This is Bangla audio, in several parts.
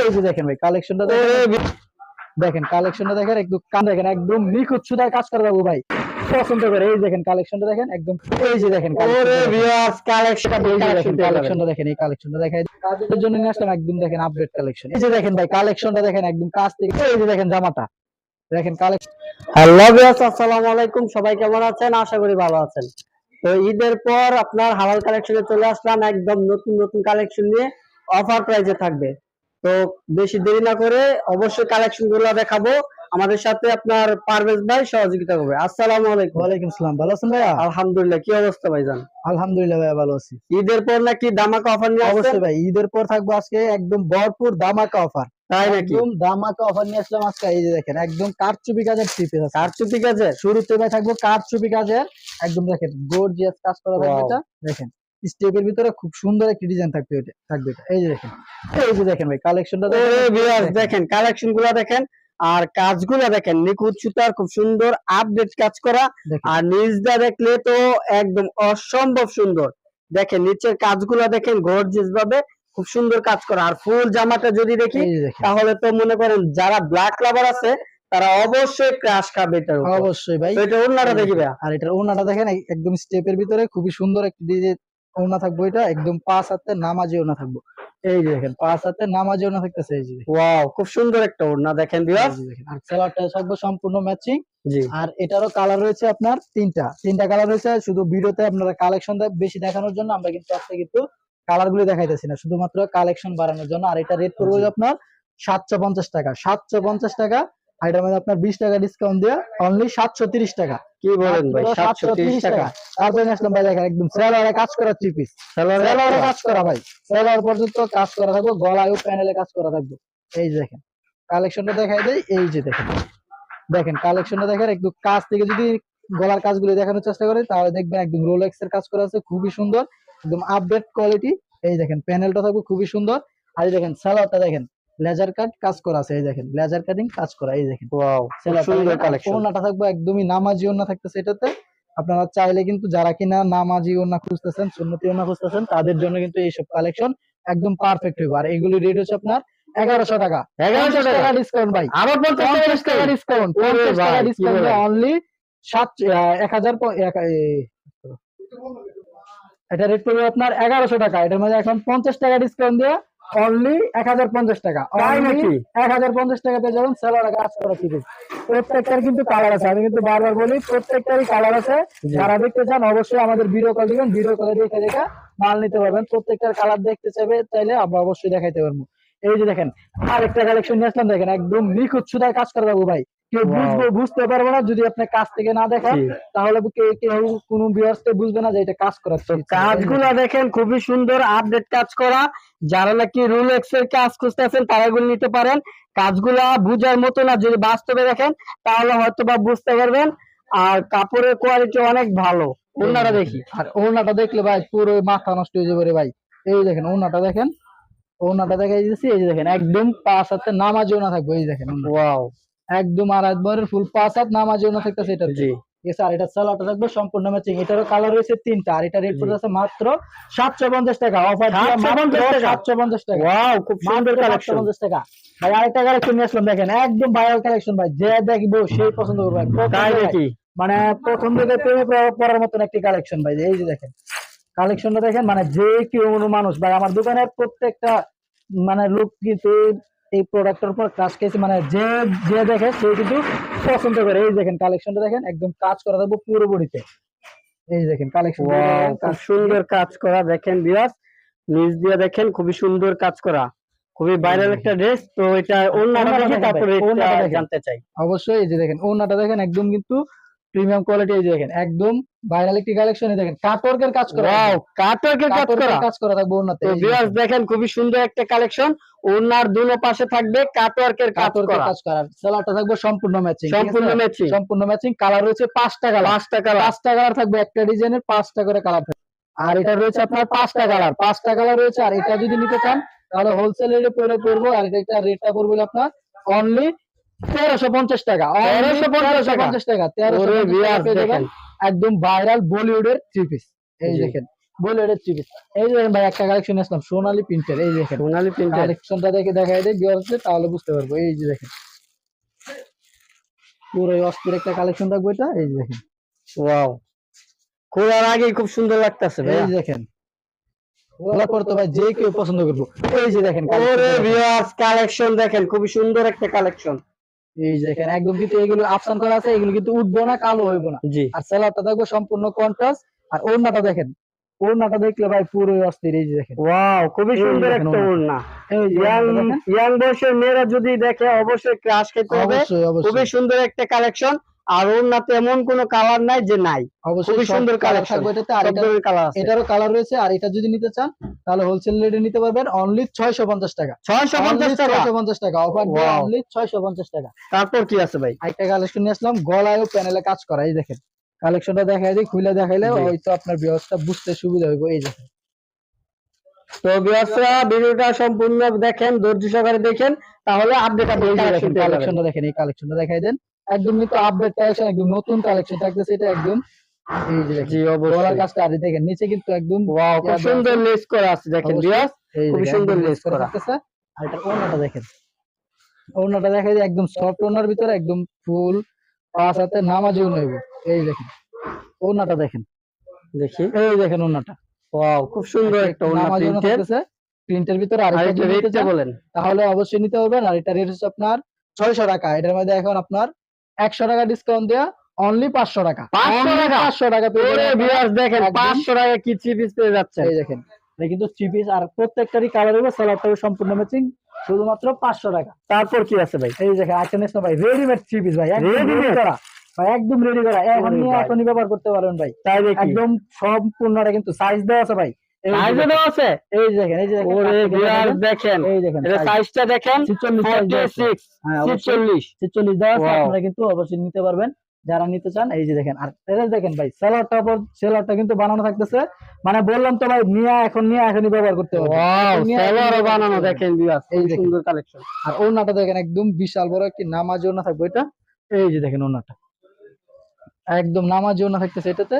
এই যে দেখেন ভাই কালেকশনটা দেখেন। কালেকশনটা দেখেন একদম দেখেন একদম নিখুঁত সুতার কাজ করে দেবো ভাই। পছন্দ করে এই দেখেন কালেকশনটা দেখেন একদম এই যে দেখেন ওরে ভিউয়ার্স কালেকশন দেখেন কালেকশনটা দেখেন এই কালেকশনটা দেখাই তাদের জন্য নিয়ে আসলাম একদম দেখেন আপডেট কালেকশন এই যে দেখেন ভাই কালেকশনটা দেখেন একদম কাছ থেকে এই যে দেখেন জামাটা। দেখেন কালেকশন হ্যালো ভিউয়ার্স আসসালামু আলাইকুম। সবাই কেমন আছেন? আশা করি ভালো আছেন। তো ঈদের পর আপনার হালাল কালেকশনে চলে আসলাম একদম নতুন নতুন কালেকশন নিয়ে। অফার প্রাইজে থাকবে। তো বেশি দেরি না করে অবশ্যই কালেকশনগুলো দেখাবো। আমাদের সাথে আপনার পারভেজ ভাই সহযোগিতা করবে। আসসালামু আলাইকুম। ওয়ালাইকুম আসসালাম। ভালো আছেন ভাইয়া? আলহামদুলিল্লাহ। কি অবস্থা ভাইজান? আলহামদুলিল্লাহ ভাইয়া ভালো আছি। ঈদের পর নাকি দামাকা অফার নিয়ে অবশ্যই ভাই ঈদের পর থাকব আজকে একদম ভরপুর দামাকা অফার তাই নাকি? একদম দামাকা অফার নিয়ে আসলাম আজকে। এই যে দেখেন একদম কারচুপি কাজের আছে। কারচুপি আছে শুরুতে ভাই থাকব কারচুপি কাজের। একদম দেখেন গর্জিয়াস কাজ করা Wow. এটা দেখেন। স্টেপের ভিতরে খুব সুন্দর একটি ডিজাইন থাকবে এটা থাকবে এটা এই যে দেখেন এই যে দেখেন ভাই কালেকশনটা দেখেন। কালেকশনগুলা দেখেন আর কাজগুলা দেখেন নিখুঁত সুতার খুব সুন্দর আপডেট কাজ করা। আর নিচটা দেখলে তো একদম অসম্ভব সুন্দর। দেখেন নিচের কাজগুলা দেখেন গর্জিয়াস ভাবে খুব সুন্দর কাজ করা। আর ফুল জামাটা যদি দেখি তাহলে তো মনে করেন যারা ব্ল্যাক লাভার আছে তারা অবশ্যই ক্রাশ খাবে এটার অবশ্যই ভাই। এটা অন্যরা দেখি ভাইয়া। আর এটার ওড়নাটা দেখেন একদম স্টেপের ভিতরে খুবই সুন্দর একটি ওড়না থাকব এটা একদম পাঁচ হাতে নামাজি ওড়না থাকব। এই যে দেখেন পাঁচ হাতে নামাজি ওড়না থাকতেছে এই যে ওয়াও খুব সুন্দর একটা ওড়না দেখেন ভিউয়ার্স আর সালোয়ারটা থাকব সম্পূর্ণ ম্যাচিং আর এটারও কালার রয়েছে আপনার তিনটা। তিনটা কালার রয়েছে শুধু ভিডিওতে আপনারা কালেকশন বেশি দেখানোর জন্য আমরা কিন্তু আজকে কিন্তু কালার গুলি দেখাইতেছি না শুধুমাত্র কালেকশন বাড়ানোর জন্য। আর এটা রেট করব আপনার সাতশো পঞ্চাশ টাকা। সাতশো পঞ্চাশ টাকা আর এটার মধ্যে আপনার বিশ টাকা ডিসকাউন্ট দিয়ে অনলি সাতশো তিরিশ টাকা। কি বলেন ভাই? মাত্র সাতশো তিরিশ টাকা। তারপরে আসলাম ভাই দেখেন একদম সেলারে কাজ করা থ্রি পিস সেলারে কাজ করা। ভাই। সেলার পর্যন্ত কাজ করা থাকবে গলায় প্যানেলে কাজ করা থাকবে। এই যে দেখেন কালেকশনটা দেখাই দেয় এই যে দেখেন। দেখেন কালেকশনটা দেখেন একটু কাজ থেকে যদি গলার কাজগুলো দেখানোর চেষ্টা করি তাহলে দেখবেন একদম রোলেক্স এর কাজ করা আছে খুবই সুন্দর একদম আপডেট কোয়ালিটি এই দেখেন প্যানেলটা থাকবে খুবই সুন্দর। আর এই দেখেন সালোয়ারটা দেখেন লেজার কাট কাজ করা আছে এই দেখেন। লেজার কাটিং কাজ করা এই দেখেন। ওয়াও সুন্দর কালেকশন ওনাটা থাকবে একদমই নামাজি ওনা থাকতেছে এটাতে। আপনারা চাইলে কিন্তু যারা কিনা নামাজি ওনা খুঁজতেছেন সুন্নতি ওনা খুঁজতেছেন তাদের জন্য কিন্তু এইসব কালেকশন একদম পারফেক্ট হবে আর এগুলি রেট হচ্ছে আপনার এগারোশো টাকা। এগারোশো টাকা। ডিসকাউন্ট ভাই। আবার পঞ্চাশ টাকা। ডিসকাউন্ট পঞ্চাশ টাকা ডিসকাউন্ট? অনলি সাত এক হাজার এটা রেট পড়বে আপনার এগারোশো টাকা। এটার মধ্যে এখন পঞ্চাশ টাকা ডিসকাউন্ট দিয়ে অনলি এক হাজার পঞ্চাশ টাকা? এক হাজার পঞ্চাশ টাকা পেয়ে যাবেন সেলার কাজ করা প্রত্যেকটার কিন্তু কালার আছে। আমি কিন্তু বারবার বলি প্রত্যেকটারই কালার আছে। যারা দেখতে চান অবশ্যই আমাদের ভিডিও কল দিবেন। ভিডিও কলে দেখে দেখে মাল নিতে পারবেন। প্রত্যেকটার কালার দেখতে চাইবে চাইলে আমরা অবশ্যই দেখাইতে পারব। এই যে দেখেন আরেকটা কালেকশন নিয়ে আসলাম। দেখেন একদম নিখুঁত সুদায় কাজ করে দেবো ভাই। কেউ. বুঝব বুঝতে পারবে না। যদি আপনি কাজ থেকে না দেখান। তাহলে কেউ কেউ কোনো ভিউয়ার্স বুঝবে না যে এটা কাজ করা কাজগুলো দেখেন খুবই সুন্দর আপডেট কাজ করা। যারা নাকি রুলেক্স এর কাজ খুঁজতেছেন তারা এগুলো নিতে পারেন। কাজগুলা বুঝার মতো না যদি বাস্তবে দেখেন তাহলে হয়তো বা বুঝতে পারবেন। আর কাপড়ের কোয়ালিটি অনেক ভালো। অন্যরা দেখি। আর ওনাটা দেখলে ভাই পুরো মাথা নষ্ট হয়ে যাবে ভাই। এই দেখেন ওনাটা দেখেন। ওনাটা দেখাই দিচ্ছি এই যে দেখেন একদম পাঁচ হাতে নামাজি না থাকবে এই দেখেন। ওয়াও একদম আর একবারের ফুল পাঁচ হাত নামাজি ওনা থাকতেছে এটা জি। আর এটা সালোয়ারটা থাকবে সম্পূর্ণ ম্যাচিং এটারও কালার রয়েছে তিনটা আর এটা রেট জি। পড়তেছে মাত্র সাতশো পঞ্চাশ টাকা। অফার সাতশো পঞ্চাশ টাকা? ওয়াও খুব সুন্দর কালেকশন 750 টাকা। ভাই আরেকটা কালেকশন নিয়ে আসলাম দেখেন একদম ভাইরাল কালেকশন ভাই। যে দেখব সেই পছন্দ করবে তাই নাকি? মানে প্রথম থেকে প্রেমে পড়ার মতন একটি কালেকশন ভাই। এই যে দেখেন কালেকশনটা দেখেন মানে যে কেউ মানুষ ভাই আমার দোকানের প্রত্যেকটা মানে লোক কিন্তু এই- প্রোডাক্টের উপর কাজ খেয়েছে মানে যে যে দেখে সে কিন্তু পছন্দ করে। এই দেখেন কালেকশনটা দেখেন একদম কাজ করা থাকব পুরো বডিতে এই দেখেন কালেকশন খুব সুন্দর কাজ করা দেখেন বিরাজ নিচ দিয়ে দেখেন খুবই সুন্দর কাজ করা। খুবই ভাইরাল একটা ড্রেস তো এটা ওড়নাটা দেখি তারপরে। জানতে চাই। অবশ্যই এই যে দেখেন ওনাটা দেখেন একদম কিন্তু প্রিমিয়াম কোয়ালিটি এই দেখেন একদম ভাইরাল একটি কালেকশন দেখেন কাটওয়ার্কের কাজ করা ওয়াও কাটওয়ার্কের কাজ করা। কাজ করা থাকবে ওনাতে তো ভিউয়ার্স দেখেন। খুবই সুন্দর একটা কালেকশন ওনার দুনো পাশে থাকবে কাটওয়ার্কের কাজ কাটওয়ার্কের করা। কাজ করা। সেলারটা থাকবে সম্পূর্ণ ম্যাচিং সম্পূর্ণ ম্যাচিং সম্পূর্ণ ম্যাচিং কালার রয়েছে পাঁচটা কালার পাঁচটা কালার পাঁচটা কালার থাকবে একটা ডিজাইনের পাঁচটা করে কালার থাকবে। আর এটা রয়েছে আপনার পাঁচটা কালার পাঁচটা কালার রয়েছে আর এটা যদি নিতে চান তাহলে হোলসেল রেটে পড়ে পড়ব আর এটা রেটটা পড়বে আপনার অনলি তেরোশো পঞ্চাশ টাকা 1350 পঞ্চাশ টাকা। তেরোশো ওরে পঞ্চাশ টাকা ভিউয়ার্স পেয়ে যাবেন। দেখেন। একদম ভাইরাল বলিউডের থ্রি পিস এই দেখেন থ্রি পিস এই দেখেন ভাই একটা কালেকশন আসলাম সোনালী প্রিন্টের এই দেখেন। সোনালি প্রিন্টের। কালেকশনটা দেখে দেখাই দেয় তাহলে বুঝতে পারব। এই যে দেখেন পুরো অস্থির একটা কালেকশন থাকবে এটা এই যে দেখেন। ওয়াও খোলার আগে খুব সুন্দর লাগতেছে এই যে দেখেন। পরে তো ভাই যে কেউ পছন্দ করব। এই যে দেখেন ওরে। ভিউয়ার্স কালেকশন দেখেন খুবই সুন্দর একটা কালেকশন এই দেখেন একদম কিন্তু এগুলো আপসান করা আছে এগুলো কিন্তু উঠবো না কালো হইবো না। আর সেলারটা দেখব সম্পূর্ণ কন্ট্রাস্ট আর ওড়নাটা দেখেন ওড়নাটা দেখলে ভাই পুরো অস্থির এই যে দেখেন। ওয়াও খুবই সুন্দর একটা ওড়না। ইয়াং বয়সের মেয়েরা যদি দেখে অবশ্যই ক্রাশ খেতে হবে। খুবই সুন্দর একটা কালেকশন আর ওড়নাতে এমন কোনো কালার নাই যে নাই। অবশ্যই খুবই সুন্দর কালেকশন থাকবে এটাতে আর কালার আছে। এটারও কালার রয়েছে আর এটা যদি নিতে চান তাহলে হোলসেল রেটে নিতে পারবেন অনলি ছয়শো পঞ্চাশ টাকা। ছয়শো পঞ্চাশ টাকা? ছয়শো পঞ্চাশ টাকা অফার দিয়ে অনলি ছয়শো পঞ্চাশ টাকা। তারপর কি আছে ভাই? আরেকটা কালেকশন নিয়ে আসলাম গলায় ও প্যানেলে কাজ করা এই দেখেন। কালেকশনটা দেখাই দিই খুলে দেখাইলে। হয়তো আপনার ব্যবস্থা বুঝতে সুবিধা হইব এই দেখেন। তো বিয়াসরা ভিডিওটা সম্পূর্ণ দেখেন ধৈর্য সহকারে দেখেন তাহলে আপডেট দেখেন কালেকশনটা দেখেন এই কালেকশনটা দেখাই দেন। একদম কিন্তু আপডেট কালেকশন একদম নতুন কালেকশন থাকতেছে এটা একদম। দেখেন জি গলার অবশ্যই। কাজটা আর এই দেখেন নিচে কিন্তু একদম ওয়াও খুব সুন্দর লেস করা আছে দেখেন। বিয়াস এই সুন্দর lace করা। আর এটা ওড়নাটা দেখেন। ওড়নাটা দেখাই দিই একদম সফট ওড়নার ভিতরে একদম ফুল পাঁচ হাতে নামাজিও নেব। এই দেখেন ওড়নাটা দেখেন। দেখি। এই দেখেন ওড়নাটা। ওয়াও খুব সুন্দর একটা ওড়না নামাজিও প্রিন্টের ভিতরে একটা রেটটা বলেন। তাহলে অবশ্যই নিতে পারবেন আর এটা রেট হচ্ছে আপনার ছয়শো টাকা। এটার মধ্যে এখন আপনার একশো টাকা ডিসকাউন্ট দেওয়া অনলি পাঁচশো টাকা। 500 টাকা? পাঁচশো টাকা দেখেন। 500 টাকা কি থ্রি পিস পেয়ে যাচ্ছে এই দেখেন কিন্তু থ্রি পিস আর প্রত্যেকটারই কালার হবে সালাদটাও সম্পূর্ণ ম্যাচিং শুধুমাত্র পাঁচশো টাকা। তারপর কি আছে ভাই? এই দেখেন নিস না ভাই রেডিমেড থ্রি পিস ভাই একদম Readymade? করা। ভাই একদম রেডি করা। এখন নিয়ে এখনই ব্যবহার করতে পারবেন ভাই। তাই একদম সম্পূর্ণটা কিন্তু সাইজ দেওয়া আছে ভাই। এই যে সাইজে দেখেন, দেওয়া আছে? এই দেখেন এই দেখেন ওরে কাছ থেকে ভিউয়ার্স দেখাই দেখেন। এই দেখেন সাইজটা দেখেন 46 size দেওয়া আছে। 46 হ্যাঁ 46 দেওয়া আছে আপনারা কিন্তু অবশ্যই নিতে পারবেন। যারা নিতে চান এই যে দেখেন। আর দেখেন ভাই সেলারটা সেলারটা কিন্তু বানানো থাকতেছে। মানে বললাম তো ভাই নিয়ে এখন নিয়ে এখনই ব্যবহার করতে হবে। ওয়াও সেলারও বানানো দেখেন ভিউয়ার্স এই এই দেখেন। সুন্দর কালেকশন আর ওড়নাটা দেখেন একদম বিশাল বড় একটি নামাজ ওড়না থাকবে। এটা এই যে দেখেন ওড়নাটা। একদম নামাজি ওড়না থাকতেছে এটাতে।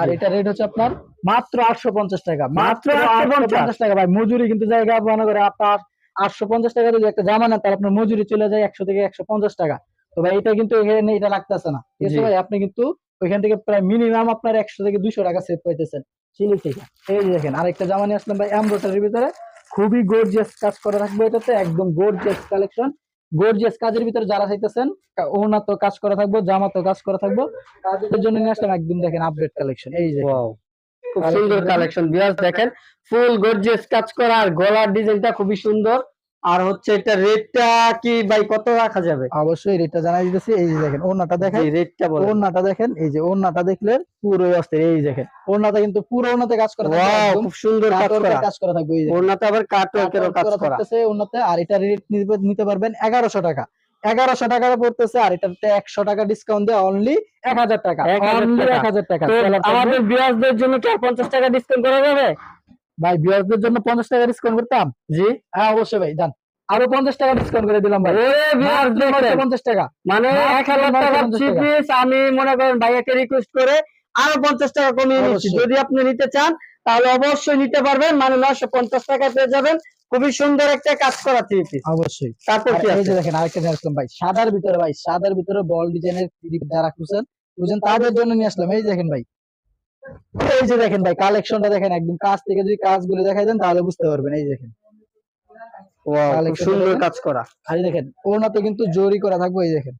আর এটা রেট হচ্ছে আপনার মাত্র আটশো পঞ্চাশ টাকা। মাত্র আটশো পঞ্চাশ। টাকা ভাই। মজুরি কিন্তু জায়গা মনে করে আপনার আটশো পঞ্চাশ টাকা যদি একটা জামা নেন তাহলে আপনার মজুরি চলে যায় একশো থেকে একশো পঞ্চাশ টাকা। তো ভাই এটা কিন্তু এখানে এটা লাগতেছে না। ঠিক আছে ভাই? আপনি কিন্তু ওইখান থেকে প্রায় মিনিমাম আপনার একশো থেকে দুশো টাকা সেভ পাইতেছেন। চিনি থেকে। এই যে দেখেন আরেকটা জামা নিয়ে আসলাম ভাই এমব্রয়ডারির ভিতরে। খুবই গর্জিয়াস কাজ করা থাকবে এটাতে। একদম গর্জিয়াস কালেকশন গর্জিয়াস কাজের ভিতরে যারা চাইতেছেন কা- তো কাজ করা থাকব জামা তো কাজ করা থাকব। তাদের জন্য নিয়ে আসলাম একদিন দেখেন আপডেট কালেকশন এই যে। ওয়াও খুব সুন্দর কালেকশন বিয়াস দেখেন ফুল গর্জিয়াস কাজ করা আর গলার ডিজাইনটা খুবই সুন্দর। আর হচ্ছে এটা রেটটা কি ভাই কত রাখা যাবে? অবশ্যই রেটটা জানাই দিতেছি এই যে দেখেন ওড়নাটা দেখেন। জি রেটটা বলেন। ওড়নাটা দেখেন এই যে ওড়নাটা দেখলে পুরো অস্থির এই দেখেন ওড়নাটা কিন্তু পুরো ওড়নাতে কাজ করা ওয়াও খুব সুন্দর কাজ করা। কাজ করা থাকবে এই যে। ওড়নাতে আবার কাটওয়ার্কেরও কাজ করা। থাকতেছে ওড়নাতে আর এটা রেট নিতে পারবেন এগারোশো টাকা। এগারোশো টাকা পড়তেছে আর এটাতে একশো টাকা ডিসকাউন্ট দেয় অনলি এক হাজার টাকা। 1000 অনলি। এক হাজার টাকা। আমাদের ভিউয়ার্সদের জন্য কি আর 50 টাকা ডিসকাউন্ট করা যাবে? ভাই ভিউয়ারদের জন্য পঞ্চাশ টাকা ডিসকাউন্ট করতাম? জি। হ্যাঁ অবশ্যই ভাই জান। আরও পঞ্চাশ টাকা ডিসকাউন্ট করে দিলাম ভাই। পঞ্চাশ টাকা। মানে মাত্র 1000 টাকা 950 থ্রি টাকা। পিস আমি মনে করেন ভাইয়াকে রিকোয়েস্ট করে আরও 50 টাকা কমিয়ে নিচ্ছি। যদি আপনি নিতে চান তাহলে অবশ্যই নিতে পারবেন। মানে 950 টাকা পেয়ে যাবেন। খুবই সুন্দর একটা কাজ করা থ্রি পিস অবশ্যই। তারপর কি আছে? দেখেন আরেকটা নিয়ে আসলাম ভাই সাদার ভিতরে ভাই সাদার ভিতরে বল ডিজাইনের যারা খুঁজছেন বুঝেন তাদের জন্য নিয়ে আসলাম। এই দেখেন ভাই এই যে দেখেন ভাই কালেকশনটা দেখেন একদম কাজ থেকে যদি কাজগুলো দেখাই দেন তাহলে বুঝতে পারবেন। এই দেখেন। সুন্দর। কাজ করা। আর দেখেন ওনাতে কিন্তু জরি করা থাকবে এই দেখেন।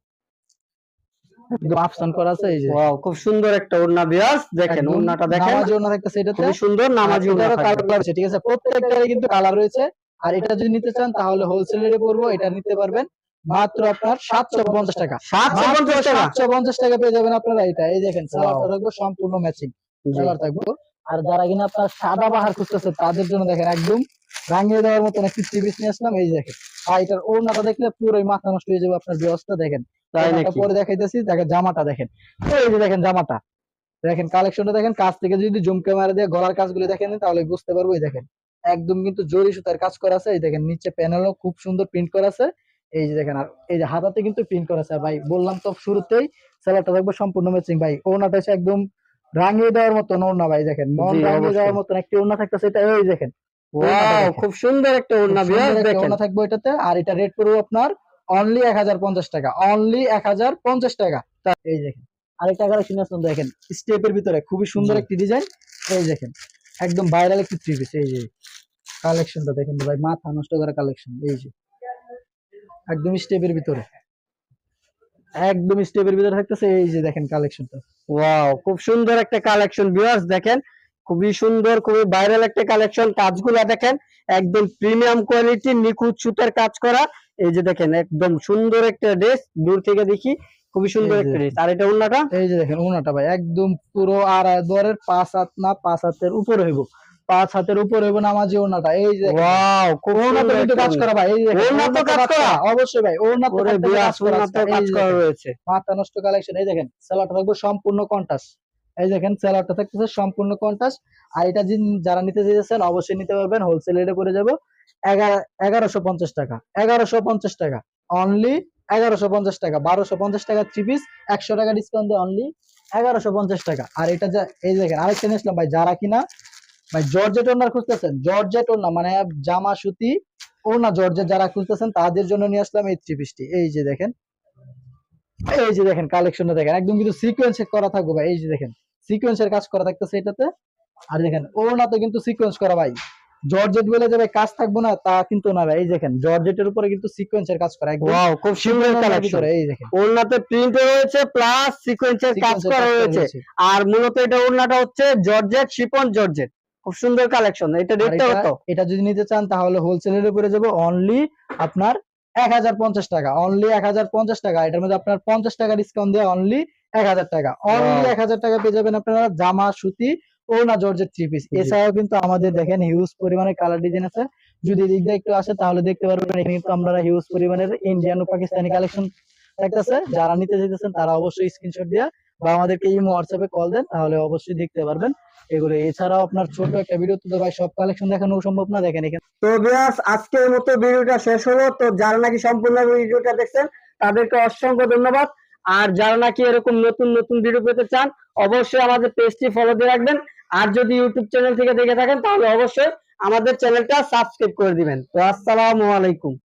করা আছে এই যে। ওয়াও খুব সুন্দর একটা ওড়না ভিউয়ার্স দেখেন ওড়নাটা দেখেন। নামাজি ওড়না থাকতেছে এটাতে। খুবই সুন্দর নামাজি ওড়না এটারও থাকবে। কালার আছে ঠিক আছে? প্রত্যেকটারই কিন্তু কালার রয়েছে। আর এটা যদি নিতে চান তাহলে হোলসেল রেটে পড়ব এটা নিতে পারবেন। মাত্র আপনার সাতশো পঞ্চাশ টাকা। 750 টাকা। সাতশো পঞ্চাশ টাকা পেয়ে যাবেন আপনারা এটা। এই দেখেন থাকবে সম্পূর্ণ ম্যাচিং সালোয়ার থাকবে। আর যারা কিনা আপনার সাদা বাহার খুঁজতেছে তাদের জন্য দেখেন একদম রাঙিয়ে দেওয়ার মতন একটি টিভিস নিয়ে আসলাম। এই যে দেখেন আর এটার ওড়নাটা দেখলে পুরোই মাথা নষ্ট হয়ে যাবে আপনার ব্যবস্থা দেখেন। তাই নাকি? পরে দেখাইতেছি দেখেন জামাটা দেখেন। এই যে দেখেন জামাটা দেখেন কালেকশনটা দেখেন কাজ থেকে যদি জুম ক্যামেরা দিয়ে গলার কাজগুলো দেখেন তাহলে বুঝতে পারব এই দেখেন। একদম কিন্তু জরি সুতার কাজ করা আছে এই দেখেন নিচে প্যানেলও খুব সুন্দর প্রিন্ট করা আছে। এই যে দেখেন আর এই যে হাতাতে কিন্তু প্রিন্ট করা আছে। ভাই বললাম তো শুরুতেই সেলারটা থাকবে সম্পূর্ণ ম্যাচিং ভাই ওনাটা একদম রাঙিয়ে দেওয়ার মতন ওড়না ভাই দেখেন। মন রাঙিয়ে দেওয়ার মতন একটি ওড়না থাকতেছে এটা এই দেখেন। ওয়াও খুব সুন্দর একটা ওড়না দেখেন। ওড়না থাকবে এটাতে আর এটা রেট পড়বে আপনার অনলি এক হাজার পঞ্চাশ টাকা অনলি এক হাজার পঞ্চাশ টাকা। এই দেখেন। আরেকটা কালেকশন আছে দেখেন স্টেপের ভিতরে খুবই সুন্দর একটি ডিজাইন এই দেখেন একদম ভাইরাল একটি থ্রি পিস এই যে কালেকশনটা দেখেন ভাই মাথা নষ্ট করা কালেকশন এই যে। একদম স্টেপের ভিতরে। একদম স্টেপের ভিতরে থাকতেছে এই যে দেখেন কালেকশনটা ওয়াও খুব সুন্দর একটা কালেকশন ভিউয়ার্স দেখেন খুবই সুন্দর খুবই ভাইরাল একটা কালেকশন কাজগুলো দেখেন একদম প্রিমিয়াম কোয়ালিটি নিখুঁত সুতার কাজ করা। এই যে দেখেন একদম সুন্দর একটা ড্রেস দূর থেকে দেখি খুবই সুন্দর একটা ড্রেস আর এটা অন্যটা এই যে দেখেন ওনাটা ভাই একদম পুরো আড়াই দরের পাঁচ হাত না পাঁচ হাতের উপরে হইব। পাঁচ হাতের উপরে হইব নামাজি ওনাটা এই যে ওয়াও ওড়না কিন্তু কাজ করা ভাই এই যে তো কাজ করা? অবশ্যই ভাই ওড়না তো কাজ করা রয়েছে। মাথা নষ্ট কালেকশন এই দেখেন সেলারটা থাকবে সম্পূর্ণ কন্টাস। এই দেখেন সেলারটা থাকতেছে সম্পূর্ণ কন্টাস। আর এটা যারা নিতে চাইছেন অবশ্যই নিতে পারবেন হোলসেল রেটে করে যাব। এগারো এগারোশো পঞ্চাশ টাকা এগারোশো পঞ্চাশ টাকা অনলি এগারোশো পঞ্চাশ টাকা বারোশো পঞ্চাশ টাকা থ্রি পিস একশো টাকা ডিসকাউন্ট দিয়ে অনলি এগারোশো পঞ্চাশ টাকা। আর এটা যা এই দেখেন আরেকটা নিয়ে আসলাম ভাই যারা কিনা ভাই জর্জেট ওনার খুঁজতেছেন? জর্জেট ওনা মানে জামা সুতি ওনা জর্জেট যারা খুঁজতেছেন তাদের জন্য নিয়ে আসলাম এই থ্রি পিসটি এই যে দেখেন এই যে দেখেন কালেকশনটা দেখেন। একদম কিন্তু সিকোয়েন্স করা থাকবে ভাই এই যে দেখেন সিকোয়েন্সের কাজ করা থাকতেছে এটাতে। আর দেখেন ওনাতে কিন্তু সিকোয়েন্স করা ভাই। জর্জেট বলে যে ভাই কাজ থাকব না তা কিন্তু না ভাই। এই দেখেন জর্জেটের উপরে কিন্তু সিকোয়েন্সের কাজ করা একদম ওয়াও খুব সুন্দর কালেকশন এই দেখেন। ওড়নাতে প্রিন্ট রয়েছে প্লাস সিকোয়েন্সের কাজ করা রয়েছে। আর মূলত এটা ওড়নাটা হচ্ছে জর্জেট শিপন জর্জেট খুব সুন্দর কালেকশন এটা আর দেখতে এটা- যদি নিতে চান তাহলে হোলসেলের উপরে যাব অনলি আপনার এক হাজার পঞ্চাশ টাকা অনলি এক হাজার পঞ্চাশ টাকা এটার মধ্যে আপনার পঞ্চাশ টাকা ডিসকাউন্ট দিয়ে অনলি এক হাজার টাকা। Only Wow. এক হাজার টাকা পেয়ে যাবেন আপনারা জামা সুতি ও না জর্জের থ্রি পিস। এছাড়াও কিন্তু আমাদের দেখেন হিউজ পরিমাণে কালার ডিজাইন আছে। যদি এদিক দিয়ে একটু আসে তাহলে দেখতে পারবেন এখানে কিন্তু আমরা হিউজ পরিমাণের ইন্ডিয়ান ও পাকিস্তানি কালেকশন থাকতেছে যারা নিতে চাইতেছেন তারা অবশ্যই স্ক্রিনশট দিয়ে বা আমাদেরকে ইমো হোয়াটসঅ্যাপে কল দেন, তাহলে অবশ্যই দেখতে পারবেন। এগুলো এছাড়াও আপনার ছোট একটা ভিডিও তো ভাই সব কালেকশন দেখানো সম্ভব না, দেখেন এখানে। তো ভিউয়ার্স আজকের মতো ভিডিওটা শেষ হলো। তো যারা নাকি সম্পূর্ণ ভিডিওটা দেখছেন, তাদেরকে অসংখ্য ধন্যবাদ। আর যারা নাকি এরকম নতুন নতুন ভিডিও পেতে চান, অবশ্যই আমাদের পেজটি ফলো দিয়ে রাখবেন। আর যদি ইউটিউব চ্যানেল থেকে দেখে থাকেন, তাহলে অবশ্যই আমাদের চ্যানেলটা সাবস্ক্রাইব করে দিবেন। তো আসসালামু আলাইকুম।